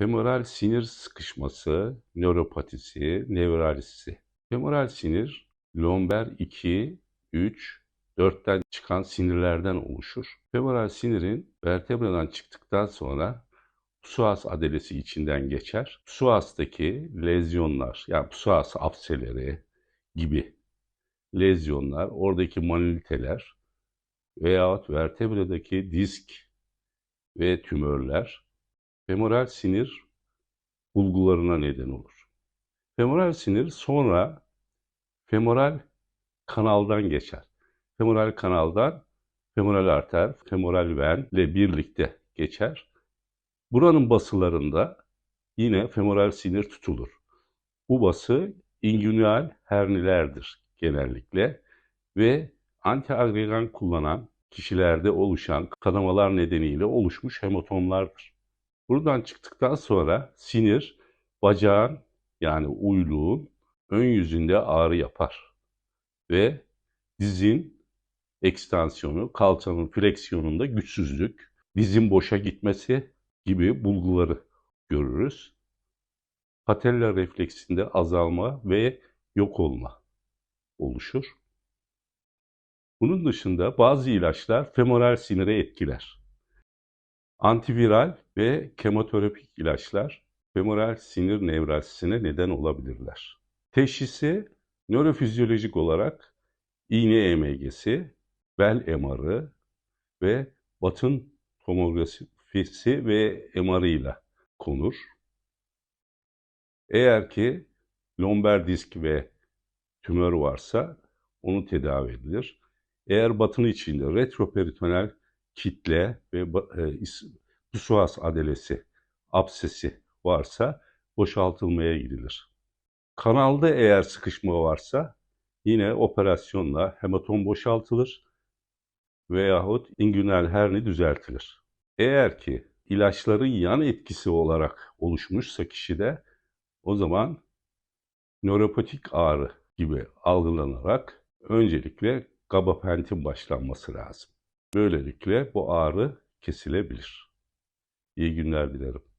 Femoral sinir sıkışması, nöropatisi, nevraljisi. Femoral sinir, lomber 2, 3, 4'ten çıkan sinirlerden oluşur. Femoral sinirin vertebradan çıktıktan sonra psoas adelesi içinden geçer. Psoas'taki lezyonlar, yani psoas apseleri gibi lezyonlar, oradaki maniliteler veyahut vertebradaki disk ve tümörler femoral sinir bulgularına neden olur. Femoral sinir sonra femoral kanaldan geçer. Femoral kanaldan femoral arter, femoral ven ile birlikte geçer. Buranın basılarında yine femoral sinir tutulur. Bu bası inguinal hernilerdir genellikle ve antiagregan kullanan kişilerde oluşan kanamalar nedeniyle oluşmuş hematomlardır. Buradan çıktıktan sonra sinir bacağın yani uyluğun ön yüzünde ağrı yapar ve dizin ekstansiyonu, kalçanın fleksiyonunda güçsüzlük, dizin boşa gitmesi gibi bulguları görürüz. Patella refleksinde azalma ve yok olma oluşur. Bunun dışında bazı ilaçlar femoral sinire etkiler. Antiviral ve kemoterapik ilaçlar femoral sinir nevralsisine neden olabilirler. Teşhisi nörofizyolojik olarak iğne EMG'si, bel MR'ı ve batın tomografisi ve MR'ı ile konur. Eğer ki lomber disk ve tümör varsa onu tedavi edilir. Eğer batın içinde retroperitoneal kitle ve e, psoas adelesi, absesi varsa boşaltılmaya gidilir. Kanalda eğer sıkışma varsa yine operasyonla hematom boşaltılır veyahut inguinal herni düzeltilir. Eğer ki ilaçların yan etkisi olarak oluşmuşsa kişide o zaman nöropatik ağrı gibi algılanarak öncelikle gabapentin başlanması lazım. Böylelikle bu ağrı kesilebilir. İyi günler dilerim.